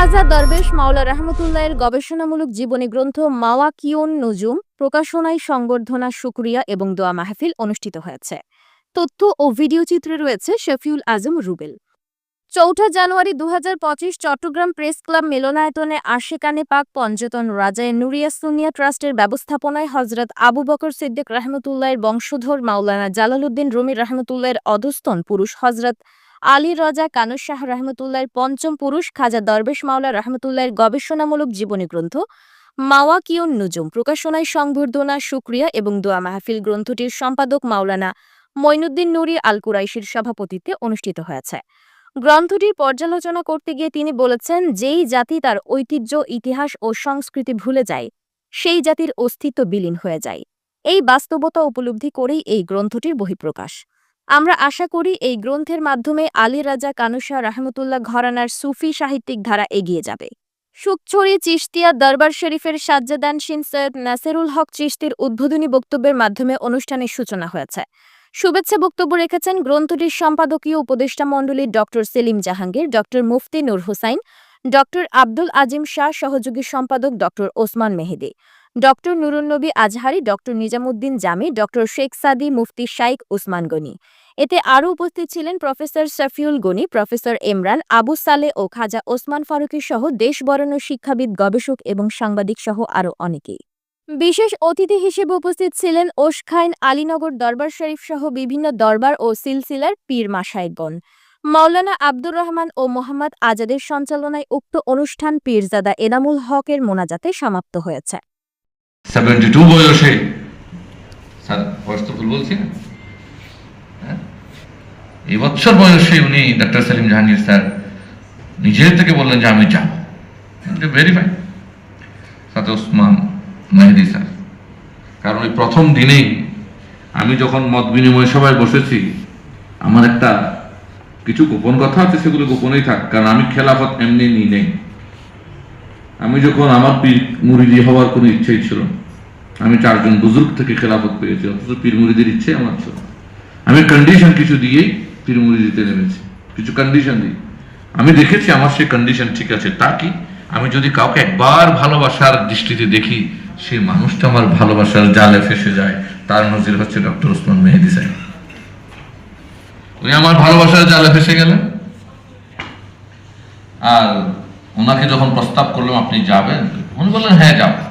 খাজা দরবেশ মাওলা রহমতুল্লাহের গবেষণামূলক জীবনী গ্রন্থ মাওয়াকিউন নুজুম প্রকাশনায় সংবর্ধনা, শুক্রিয়া এবং দোয়া মাহফিল অনুষ্ঠিত হয়েছে। তথ্য ও ভিডিও চিত্রে রয়েছে শফিউল আজম রুবেল। চৌঠা জানুয়ারি দুহাজার পঁচিশ চট্টগ্রাম প্রেস ক্লাব মিলনায়তনে আশেকানে পাক পঞ্জতন রাজায় নুরিয়া সুনিয়া ট্রাস্টের ব্যবস্থাপনায় হজরত আবু বকর সিদ্দিক রহমতুল্লাহের বংশধর মাওলানা জালালউদ্দিন রুমি রহমতুল্লাহের অধস্তন পুরুষ হজরত আলী রাজা কানুস শাহ রহমতুল্লাহের পঞ্চম পুরুষ খাজা দরবেশ মাওলা রহমতুল্লাহের গবেষণামূলক জীবনী গ্রন্থ মাওয়া মাওয়াকিউন নুজুম। প্রকাশনায় সংবর্ধনা শুক্রিয়া এবং দোয়া মাহফিল গ্রন্থটির সম্পাদক মাওলানা মঈনুদ্দিন নুরি আল কুরাইশির সভাপতিত্বে অনুষ্ঠিত হয়েছে। গ্রন্থটির পর্যালোচনা করতে গিয়ে তিনি বলেছেন, যেই জাতি তার ঐতিহ্য, ইতিহাস ও সংস্কৃতি ভুলে যায়, সেই জাতির অস্তিত্ব বিলীন হয়ে যায়। এই বাস্তবতা উপলব্ধি করেই এই গ্রন্থটির বহিঃপ্রকাশ। আমরা আশা করি এই গ্রন্থের মাধ্যমে আলী রাজা কানুশা রহমতুল্লাহ ঘরানার সুফি সাহিত্যিক ধারা এগিয়ে যাবে। সুকছড়ি চিশতিয়া দরবার শরীফের সাজ্জাদানশীন সৈয়দ নাসিরুল হক চিশতির উদ্বোধনী বক্তব্যের মাধ্যমে অনুষ্ঠানের সূচনা হয়েছে। শুভেচ্ছা বক্তব্য রেখেছেন গ্রন্থটির সম্পাদকীয় উপদেষ্টা মণ্ডলীর doctor Selim Jahangir doctor Mufti Nur Hussain doctor Abdul Azim Shah, সহযোগী সম্পাদক doctor Osman Mehedi. Doctor Nurunnabi Azhari, doctor Nizamuddin Jami, doctor Sheikh Sadi, Mufti Shaikh Usman Gani. এতে আরও উপস্থিত ছিলেন প্রফেসর শফিউল গনি, প্রফেসর ইমরান, আবু সালে ও খাজা ওসমান ফারুকী সহ দেশ বরণ্য শিক্ষাবিদ, গবেষক এবং সাংবাদিক সহ আরও অনেকেই। বিশেষ অতিথি হিসেবে উপস্থিত ছিলেন ওশখাইন আলীনগর দরবার শরীফ সহ বিভিন্ন দরবার ও সিলসিলার পীর মাসায়েকগণ মাওলানা আব্দুর রহমান ও মোহাম্মদ আজাদের সঞ্চালনায় উক্ত অনুষ্ঠান পীরজাদা এনামুল হকের মোনাজাতে সমাপ্ত হয়েছে। সেভেন্টি টু বয়সে। স্যার বয়স তো ভুল বলছি না। হ্যাঁ? এই বছর বয়সে উনি ডাক্তার সেলিম জাহাঙ্গীর স্যার নিজের থেকে বললেন যে আমি যাব। ভেরি ফাইন সাথে ওসমান মেহেদি স্যার। কারণ ওই প্রথম দিনেই আমি যখন মত বিনিময় সভায় বসেছি, আমার একটা কিছু গোপন কথা আছে, সেগুলো গোপনেই থাক। কারণ আমি খেলাফত এমনি নিই নেই। আমি যখন আমার পীর মুরিদি হওয়ার কোনো ইচ্ছেই ছিল আমি চারজন বুজুর্গ থেকে খেলাফত পেয়েছি, অথচ পীর মুরিদির ইচ্ছে আমার ছিল আমি কন্ডিশন কিছু দিয়েই পীর মুরিদিতে নেমেছি। কিছু কন্ডিশন দিই। আমি দেখেছি আমার সেই কন্ডিশন ঠিক আছে, তা কি? আমি যদি কাউকে একবার ভালোবাসার দৃষ্টিতে দেখি সেই মানুষটা আমার ভালোবাসার জালে ফেসে যায়। তার নজির হচ্ছে ডক্টর ওসমান মেহেদি সাহেব। উনি আমার ভালোবাসার জালে ফেসে গেলেন। আর ওনাকে যখন প্রস্তাব করলাম আপনি যাবেন? উনি বললেন হ্যাঁ যাব।